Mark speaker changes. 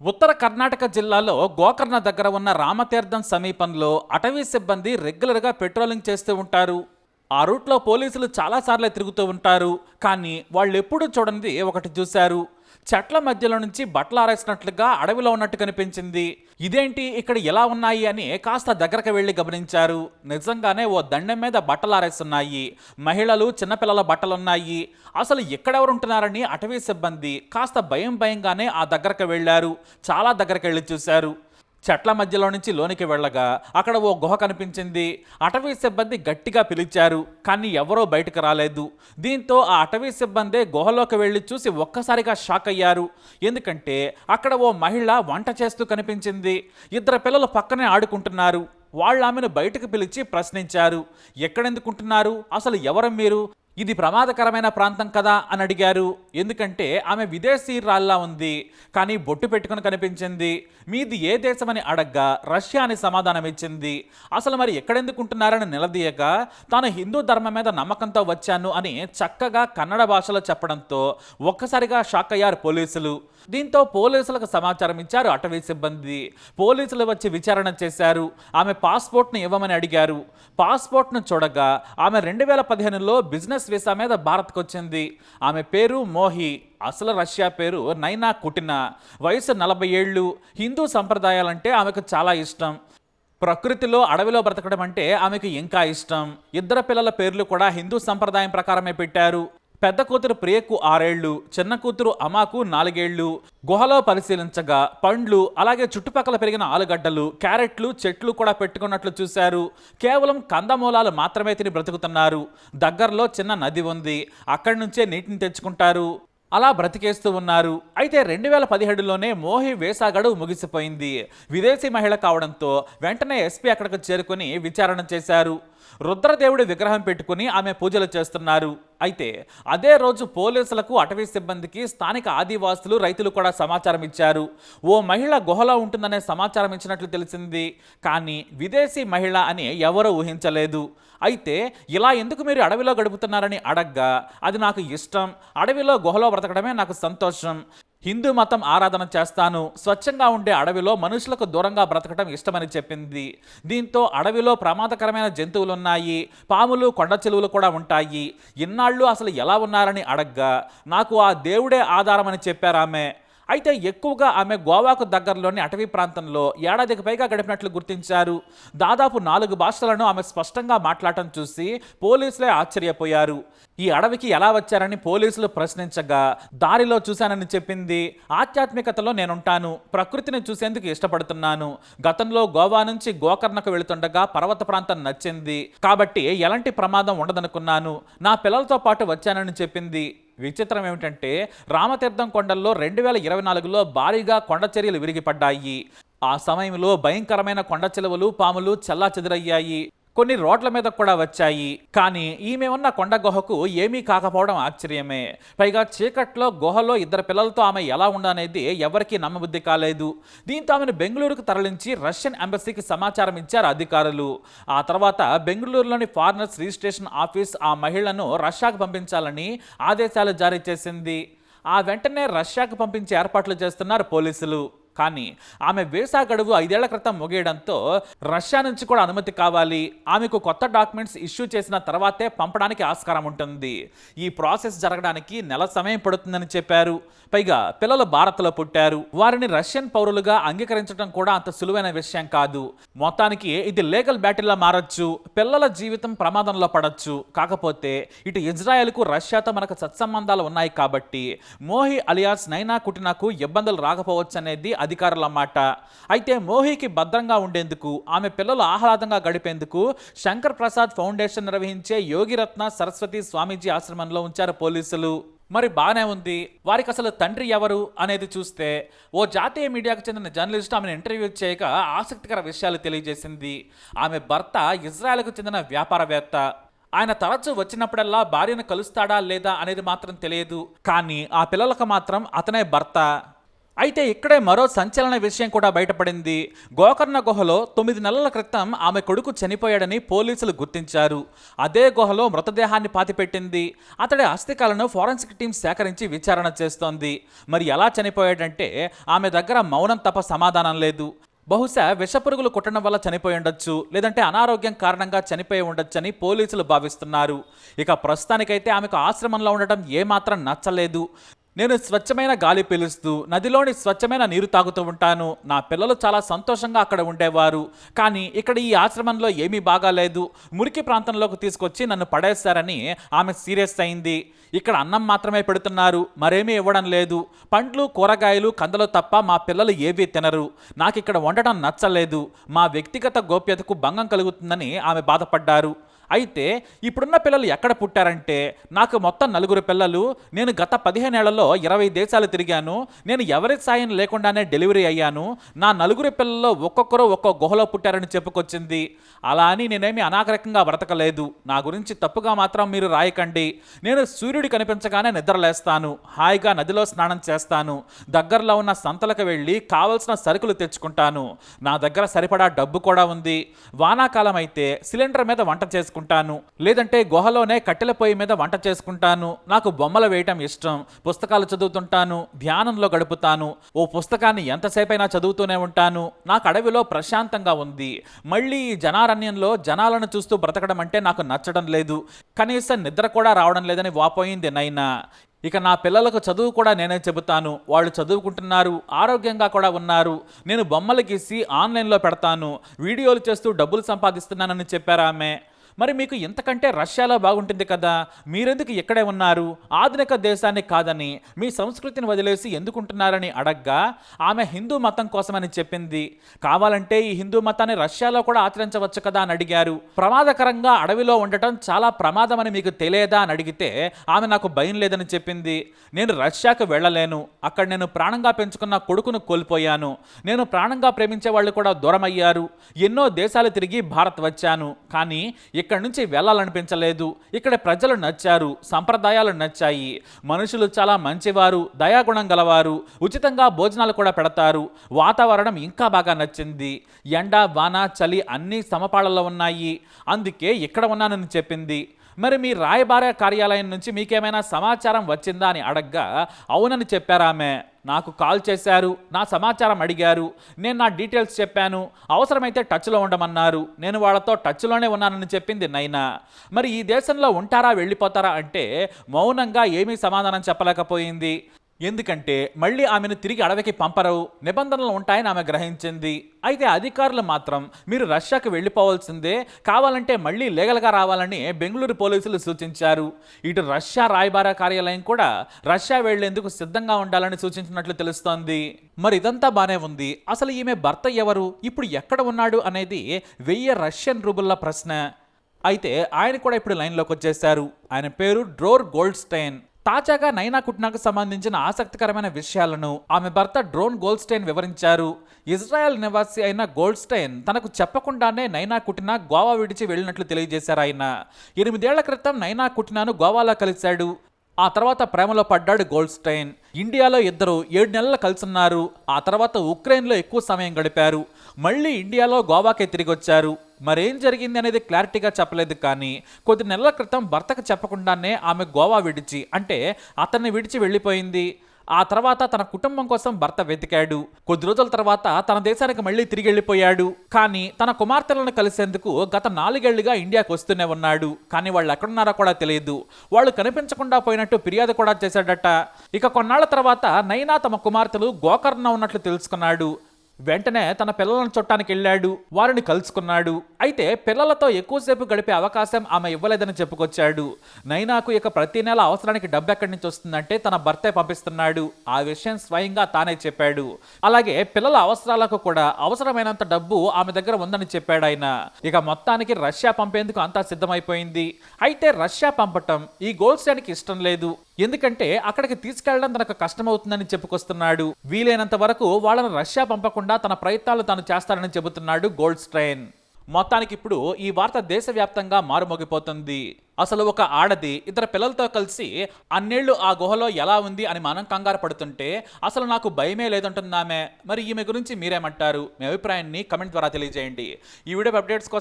Speaker 1: ఉత్తర కర్ణాటక జిల్లాలో గోకర్ణ దగ్గర ఉన్న రామతీర్థం సమీపంలో అటవీ సిబ్బంది రెగ్యులర్గా పెట్రోలింగ్ చేస్తూ ఉంటారు. ఆ రూట్లో పోలీసులు చాలాసార్లు తిరుగుతూ ఉంటారు. కానీ వాళ్ళు ఎప్పుడూ చూడనిది ఒకటి చూశారు. చెట్ల మధ్యలో నుంచి బట్టలు ఆరేసినట్లుగా అడవిలో ఉన్నట్టు కనిపించింది. ఇదేంటి? ఇక్కడ ఎలా ఉన్నాయి? అని కాస్త దగ్గరకు వెళ్ళి గమనించారు. నిజంగానే ఓ దండెం మీద బట్టలు ఆరేస్తున్నాయి. మహిళలు చిన్నపిల్లల బట్టలున్నాయి. అసలు ఎక్కడెవరుంటున్నారని అటవీ సిబ్బంది కాస్త భయం భయంగానే ఆ దగ్గరకు వెళ్ళారు. చాలా దగ్గరకు వెళ్ళి చూశారు. చెట్ల మధ్యలో నుంచి లోనికి వెళ్ళగా అక్కడ ఓ గుహ కనిపించింది. అటవీ సిబ్బంది గట్టిగా పిలిచారు కానీ ఎవరో బయటకు రాలేదు. దీంతో ఆ అటవీ సిబ్బందే గుహలోకి వెళ్ళి చూసి ఒక్కసారిగా షాక్ అయ్యారు. ఎందుకంటే అక్కడ ఓ మహిళ వంట చేస్తూ కనిపించింది. ఇద్దరు పిల్లలు పక్కనే ఆడుకుంటున్నారు. వాళ్ళు ఆమెను బయటకు పిలిచి ప్రశ్నించారు. ఎక్కడెందుకుంటున్నారు? అసలు ఎవరు మీరు? ఇది ప్రమాదకరమైన ప్రాంతం కదా అని అడిగారు. ఎందుకంటే ఆమె విదేశీరాల్లా ఉంది. కానీ బొట్టు పెట్టుకుని కనిపించింది. మీది ఏ దేశమని అడగ్గా రష్యా అని సమాధానం ఇచ్చింది. అసలు మరి ఎక్కడెందుకుంటున్నారని నిలదీయగా తాను హిందూ ధర్మం మీద నమ్మకంతో వచ్చాను అని చక్కగా కన్నడ భాషలో చెప్పడంతో ఒక్కసారిగా షాక్ అయ్యారు పోలీసులు. దీంతో పోలీసులకు సమాచారం ఇచ్చారు అటవీ సిబ్బంది. పోలీసులు వచ్చి విచారణ చేశారు. ఆమె పాస్పోర్ట్ను ఇవ్వమని అడిగారు. పాస్పోర్ట్ను చూడగా ఆమె రెండు వేల పదిహేనులో బిజినెస్ వీసా మీద భారత్కు వచ్చింది ఆమె పేరు మోహి. అసలు రష్యా పేరు నైనా కుటినా. వయసు నలభై ఏళ్ళు. హిందూ సంప్రదాయాలంటే ఆమెకు చాలా ఇష్టం. ప్రకృతిలో అడవిలో బ్రతకడం అంటే ఆమెకు ఇంకా ఇష్టం. ఇద్దరు పిల్లల పేర్లు కూడా హిందూ సంప్రదాయం ప్రకారమే పెట్టారు. పెద్ద కూతురు ప్రియకు ఆరేళ్ళు చిన్న కూతురు అమాకు నాలుగేళ్ళు గుహలో పరిశీలించగా పండ్లు అలాగే చుట్టుపక్కల పెరిగిన ఆలుగడ్డలు క్యారెట్లు చెట్లు కూడా పెట్టుకున్నట్లు చూశారు. కేవలం కందమూలాలు మాత్రమే తిని బ్రతుకుతున్నారు. దగ్గరలో చిన్న నది ఉంది. అక్కడి నుంచే నీటిని తెచ్చుకుంటారు. అలా బ్రతికేస్తూ ఉన్నారు. అయితే రెండు వేల పదిహేడులోనే మోహి వేసా గడువు ముగిసిపోయింది. విదేశీ మహిళ కావడంతో వెంటనే ఎస్పీ అక్కడికి చేరుకుని విచారణ చేశారు. రుద్రదేవుడి విగ్రహం పెట్టుకుని ఆమె పూజలు చేస్తున్నారు. అయితే అదే రోజు పోలీసులకు అటవీ సిబ్బందికి స్థానిక ఆదివాసులు రైతులు కూడా సమాచారం ఇచ్చారు. ఓ మహిళ గుహలో ఉంటుందనే సమాచారం ఇచ్చినట్లు తెలిసింది. కానీ విదేశీ మహిళ అని ఎవరూ ఊహించలేదు. అయితే ఇలా ఎందుకు మీరు అడవిలో గడుపుతున్నారని అడగ్గా అది నాకు ఇష్టం. అడవిలో గుహలో బ్రతకడమే నాకు సంతోషం. హిందూ మతం ఆరాధన చేస్తాను. స్వచ్ఛంగా ఉండే అడవిలో మనుషులకు దూరంగా బ్రతకటం ఇష్టమని చెప్పింది. దీంతో అడవిలో ప్రమాదకరమైన జంతువులు ఉన్నాయి పాములు కొండ చెలువులు కూడా ఉంటాయి. ఇన్నాళ్ళు అసలు ఎలా ఉన్నారని అడగ్గా నాకు ఆ దేవుడే ఆధారమని చెప్పారామె. అయితే ఎక్కువగా ఆమె గోవాకు దగ్గరలోని అటవీ ప్రాంతంలో ఏడాదికి పైగా గడిపినట్లు గుర్తించారు. దాదాపు నాలుగు భాషలను ఆమె స్పష్టంగా మాట్లాడటం చూసి పోలీసులే ఆశ్చర్యపోయారు. ఈ అడవికి ఎలా వచ్చారని పోలీసులు ప్రశ్నించగా దారిలో చూశానని చెప్పింది. ఆధ్యాత్మికతలో నేనుంటాను. ప్రకృతిని చూసేందుకు ఇష్టపడుతున్నాను. గతంలో గోవా నుంచి గోకర్ణకు వెళుతుండగా పర్వత ప్రాంతం నచ్చింది. కాబట్టి ఎలాంటి ప్రమాదం ఉండదనుకున్నాను. నా పిల్లలతో పాటు వచ్చానని చెప్పింది. విచిత్రం ఏమిటంటే రామతీర్థం కొండల్లో రెండు వేల ఇరవై నాలుగులో భారీగా కొండ చర్యలు విరిగిపడ్డాయి. ఆ సమయంలో భయంకరమైన కొండ చిలువలు పాములు చల్లా చెదురయ్యాయి కొన్ని రోడ్ల మీద కూడా వచ్చాయి. కానీ ఈమె ఉన్న కొండ గుహకు ఏమీ కాకపోవడం ఆశ్చర్యమే. పైగా చీకట్లో గుహలో ఇద్దరు పిల్లలతో ఆమె ఎలా ఉండనేది ఎవరికీ నమ్మబుద్ధి కాలేదు. దీంతో ఆమెను బెంగళూరుకు తరలించి రష్యన్ ఎంబసీకి సమాచారం ఇచ్చారు అధికారులు. ఆ తర్వాత బెంగళూరులోని ఫారినర్స్ రిజిస్ట్రేషన్ ఆఫీస్ ఆ మహిళను రష్యాకు పంపించాలని ఆదేశాలు జారీ చేసింది. ఆ వెంటనే రష్యాకు పంపించే ఏర్పాట్లు చేస్తున్నారు పోలీసులు. కానీ ఆమె వీసా గడువు ఐదేళ్ళ క్రితం ముగియడంతో రష్యా నుంచి కూడా అనుమతి కావాలి. ఆమెకు కొత్త డాక్యుమెంట్స్ ఇష్యూ చేసిన తర్వాతే పంపడానికి ఆస్కారం ఉంటుంది. ఈ ప్రాసెస్ జరగడానికి నెల సమయం పడుతుందని చెప్పారు. పైగా పిల్లలు భారత్లో పుట్టారు. వారిని రష్యన్ పౌరులుగా అంగీకరించడం కూడా అంత సులువైన విషయం కాదు. మొత్తానికి ఇది లీగల్ బ్యాటిల్లా మారచ్చు. పిల్లల జీవితం ప్రమాదంలో పడచ్చు. కాకపోతే ఇటు ఇజ్రాయెల్కు రష్యాతో మనకు సత్సంబంధాలు ఉన్నాయి కాబట్టి మోహి అలియాస్ నైనా కుటినాకు ఇబ్బందులు రాకపోవచ్చు అనేది అధికారుల మాట. అయితే మోహికి భద్రంగా ఉండేందుకు ఆమె పిల్లలు ఆహ్లాదంగా గడిపేందుకు శంకర్ ప్రసాద్ ఫౌండేషన్ నిర్వహించే యోగిరత్న సరస్వతి స్వామీజీ ఆశ్రమంలో ఉంచారు పోలీసులు. మరి బాగానే ఉంది. వారికి అసలు తండ్రి ఎవరు అనేది చూస్తే ఓ జాతీయ మీడియాకు చెందిన జర్నలిస్ట్ ఆమెను ఇంటర్వ్యూ చేయక ఆసక్తికర విషయాలు తెలియజేసింది. ఆమె భర్త ఇజ్రాయెల్కు చెందిన వ్యాపారవేత్త. ఆయన తరచూ వచ్చినప్పుడల్లా భార్యను కలుస్తాడా లేదా అనేది మాత్రం తెలియదు. కానీ ఆ పిల్లలకు మాత్రం అతనే భర్త. అయితే ఇక్కడే మరో సంచలన విషయం కూడా బయటపడింది. గోకర్ణ గుహలో తొమ్మిది నెలల క్రితం ఆమె కొడుకు చనిపోయాడని పోలీసులు గుర్తించారు. అదే గుహలో మృతదేహాన్ని పాతిపెట్టింది. అతడి అస్థికాలను ఫోరెన్సిక్ టీం సేకరించి విచారణ చేస్తోంది. మరి ఎలా చనిపోయాడంటే ఆమె దగ్గర మౌనం తప్ప సమాధానం లేదు. బహుశా విషపురుగులు కుట్టడం వల్ల చనిపోయి ఉండొచ్చు లేదంటే అనారోగ్యం కారణంగా చనిపోయి ఉండొచ్చని పోలీసులు భావిస్తున్నారు. ఇక ప్రస్తుతానికైతే ఆమెకు ఆశ్రమంలో ఉండటం ఏమాత్రం నచ్చలేదు. నేను స్వచ్ఛమైన గాలి పీలుస్తూ నదిలోని స్వచ్ఛమైన నీరు తాగుతూ ఉంటాను. నా పిల్లలు చాలా సంతోషంగా అక్కడ ఉండేవారు. కానీ ఇక్కడ ఈ ఆశ్రమంలో ఏమీ బాగాలేదు. మురికి ప్రాంతంలోకి తీసుకొచ్చి నన్ను పడేస్తారని ఆమె సీరియస్ అయింది. ఇక్కడ అన్నం మాత్రమే పెడుతున్నారు. మరేమీ ఇవ్వడం లేదు. పండ్లు కూరగాయలు కందలు తప్ప మా పిల్లలు ఏవీ తినరు. నాకు ఇక్కడ వండటం నచ్చలేదు. మా వ్యక్తిగత గోప్యతకు భంగం కలుగుతుందని ఆమె బాధపడ్డారు. అయితే ఇప్పుడున్న పిల్లలు ఎక్కడ పుట్టారంటే నాకు మొత్తం నలుగురు పిల్లలు నేను గత పదిహేనేళ్ళలో ఇరవై దేశాలు తిరిగాను నేను ఎవరి సాయం లేకుండానే డెలివరీ అయ్యాను నా నలుగురు పిల్లల్లో ఒక్కొక్కరు ఒక్కో గుహలో పుట్టారని చెప్పుకొచ్చింది. అలా అని నేనేమి అనాగరికంగా బ్రతకలేదు. నా గురించి తప్పుగా మాత్రం మీరు రాయకండి. నేను సూర్యుడు కనిపించగానే నిద్రలేస్తాను. హాయిగా నదిలో స్నానం చేస్తాను. దగ్గరలో ఉన్న సంతలకు వెళ్ళి కావలసిన సరుకులు తెచ్చుకుంటాను. నా దగ్గర సరిపడా డబ్బు కూడా ఉంది. వానాకాలం అయితే సిలిండర్ మీద వంట చేసుకుంటాను. లేదంటే గుహలోనే కట్టెల పొయ్యి మీద వంట చేసుకుంటాను. నాకు బొమ్మలు వేయటం ఇష్టం. పుస్తకాలు చదువుతుంటాను. ధ్యానంలో గడుపుతాను. ఓ పుస్తకాన్ని ఎంతసేపైనా చదువుతూనే ఉంటాను. నాకు అడవిలో ప్రశాంతంగా ఉంది. మళ్ళీ ఈ జనారణ్యంలో జనాలను చూస్తూ బ్రతకడం అంటే నాకు నచ్చడం లేదు. కనీసం నిద్ర కూడా రావడం లేదని వాపోయింది నైనా. ఇక నా పిల్లలకు చదువు కూడా నేనే చెబుతాను. వాళ్ళు చదువుకుంటున్నారు. ఆరోగ్యంగా కూడా ఉన్నారు. నేను బొమ్మలు గీసి ఆన్లైన్లో పెడతాను. వీడియోలు చేస్తూ డబ్బులు సంపాదిస్తున్నానని చెప్పారు ఆమె. మరి మీకు ఇంతకంటే రష్యాలో బాగుంటుంది కదా? మీరెందుకు ఇక్కడే ఉన్నారు? ఆధునిక దేశాన్ని కాదని మీ సంస్కృతిని వదిలేసి ఎందుకుంటున్నారని అడగ్గా ఆమె హిందూ మతం కోసమని చెప్పింది. కావాలంటే ఈ హిందూ మతాన్ని రష్యాలో కూడా ఆచరించవచ్చు కదా అని అడిగారు. ప్రమాదకరంగా అడవిలో ఉండటం చాలా ప్రమాదమని మీకు తెలియదా అని అడిగితే ఆమె నాకు భయం లేదని చెప్పింది. నేను రష్యాకు వెళ్ళలేను. అక్కడ నేను ప్రాణంగా పెంచుకున్న కొడుకును కోల్పోయాను. నేను ప్రాణంగా ప్రేమించే వాళ్ళు కూడా దూరమయ్యారు. ఎన్నో దేశాలు తిరిగి భారత్ వచ్చాను. కానీ ఇక్కడి నుంచి వెళ్ళాలనిపించలేదు. ఇక్కడ ప్రజలు నచ్చారు సంప్రదాయాలు నచ్చాయి. మనుషులు చాలా మంచివారు దయాగుణం గలవారు ఉచితంగా భోజనాలు కూడా పెడతారు. వాతావరణం ఇంకా బాగా నచ్చింది. ఎండ వాన చలి అన్నీ సమపాళలో ఉన్నాయి. అందుకే ఇక్కడ ఉన్నానని చెప్పింది. మరి మీ రాయబార కార్యాలయం నుంచి మీకేమైనా సమాచారం వచ్చిందా అని అడగ్గా అవునని చెప్పారామె. నాకు కాల్ చేశారు నా సమాచారం అడిగారు నేను నా డీటెయిల్స్ చెప్పాను అవసరమైతే టచ్లో ఉండమన్నారు నేను వాళ్ళతో టచ్లోనే ఉన్నానని చెప్పింది నైనా. మరి ఈ దేశంలో ఉంటారా వెళ్ళిపోతారా అంటే మౌనంగా ఏమీ సమాధానం చెప్పలేకపోయింది. ఎందుకంటే మళ్ళీ ఆమెను తిరిగి అడవికి పంపరు నిబంధనలు ఉంటాయని ఆమె గ్రహించింది. అయితే అధికారులు మాత్రం మీరు రష్యాకు వెళ్ళిపోవాల్సిందే. కావాలంటే మళ్ళీ లీగల్గా రావాలని బెంగళూరు పోలీసులు సూచించారు. ఇటు రష్యా రాయబార కార్యాలయం కూడా రష్యా వెళ్ళేందుకు సిద్ధంగా ఉండాలని సూచించినట్లు తెలుస్తోంది. మరి ఇదంతా బానే ఉంది. అసలు ఈమె భర్త ఎవరు? ఇప్పుడు ఎక్కడ ఉన్నాడు అనేది వెయ్యి రష్యన్ రూబుల్ల ప్రశ్న. అయితే ఆయన కూడా ఇప్పుడు లైన్లోకి వచ్చేశారు. ఆయన పేరు డ్రోర్ గోల్డ్స్టైన్. తాజాగా నైనా కుట్నాకు సంబంధించిన ఆసక్తికరమైన విషయాలను ఆమె భర్త డ్రోన్ గోల్డ్స్టైన్ వివరించారు. ఇజ్రాయెల్ నివాసి అయిన గోల్డ్స్టైన్ తనకు చెప్పకుండానే నైనా కుటినా గోవా విడిచి వెళ్ళినట్లు తెలియజేశారు ఆయన. ఎనిమిదేళ్ళ క్రితం నైనా కుట్నాను గోవాలో కలిశాడు. ఆ తర్వాత ప్రేమలో పడ్డాడు గోల్డ్స్టైన్. ఇండియాలో ఇద్దరు ఏడు నెలలు కలిసున్నారు. ఆ తర్వాత ఉక్రెయిన్లో ఎక్కువ సమయం గడిపారు. మళ్ళీ ఇండియాలో గోవాకే తిరిగి వచ్చారు మరేం జరిగింది అనేది క్లారిటీగా చెప్పలేదు కానీ కొద్ది నెలల క్రితం భర్తకు చెప్పకుండానే ఆమె గోవా విడిచి అంటే అతన్ని విడిచి వెళ్ళిపోయింది. ఆ తర్వాత తన కుటుంబం కోసం భర్త వెతికాడు. కొద్ది రోజుల తర్వాత తన దేశానికి మళ్ళీ తిరిగి వెళ్ళిపోయాడు. కానీ తన కుమార్తెలను కలిసేందుకు గత నాలుగేళ్ళుగా ఇండియాకు వస్తూనే ఉన్నాడు. కానీ వాళ్ళు ఎక్కడున్నారో కూడా తెలియదు. వాళ్ళు కనిపించకుండా పోయినట్టు ఫిర్యాదు కూడా చేశాడట. ఇక కొన్నాళ్ళ తర్వాత నైనా తమ కుమార్తెలు గోకర్ణ ఉన్నట్లు తెలుసుకున్నాడు. వెంటనే తన పిల్లలను చుట్టానికి వెళ్ళాడు వారిని కలుసుకున్నాడు. అయితే పిల్లలతో ఎక్కువసేపు గడిపే అవకాశం ఆమె ఇవ్వలేదని చెప్పుకొచ్చాడు. నైనాకు ఇక ప్రతి నెల అవసరానికి డబ్బు ఎక్కడి నుంచి వస్తుందంటే తన భర్తే పంపిస్తున్నాడు. ఆ విషయం స్వయంగా తానే చెప్పాడు. అలాగే పిల్లల అవసరాలకు కూడా అవసరమైనంత డబ్బు ఆమె దగ్గర ఉందని చెప్పాడు ఆయన. ఇక మొత్తానికి రష్యా పంపేందుకు అంతా సిద్ధమైపోయింది. అయితే రష్యా పంపటం ఈ గోల్స్టానికి ఇష్టం లేదు. ఎందుకంటే అక్కడికి తీసుకెళ్ళడం తనకు కష్టమవుతుందని చెప్పుకొస్తున్నాడు. వీలైనంత వరకు వాళ్ళను రష్యా పంపకుండా తన ప్రయత్నాలు తాను చేస్తానని చెబుతున్నాడు గోల్డ్ స్ట్రైన్ మొత్తానికి ఇప్పుడు ఈ వార్త దేశవ్యాప్తంగా మారుమోగిపోతుంది. అసలు ఒక ఆడది ఇద్దరు పిల్లలతో కలిసి అన్నేళ్ళు ఆ గుహలో ఎలా ఉంది అని మనం కంగారు పడుతుంటే అసలు నాకు భయమే లేదంటుందామె. మరి ఈమె గురించి మీరేమంటారు? మీ అభిప్రాయాన్ని కమెంట్ ద్వారా తెలియజేయండి. ఈ వీడియో అప్డేట్స్ కోసం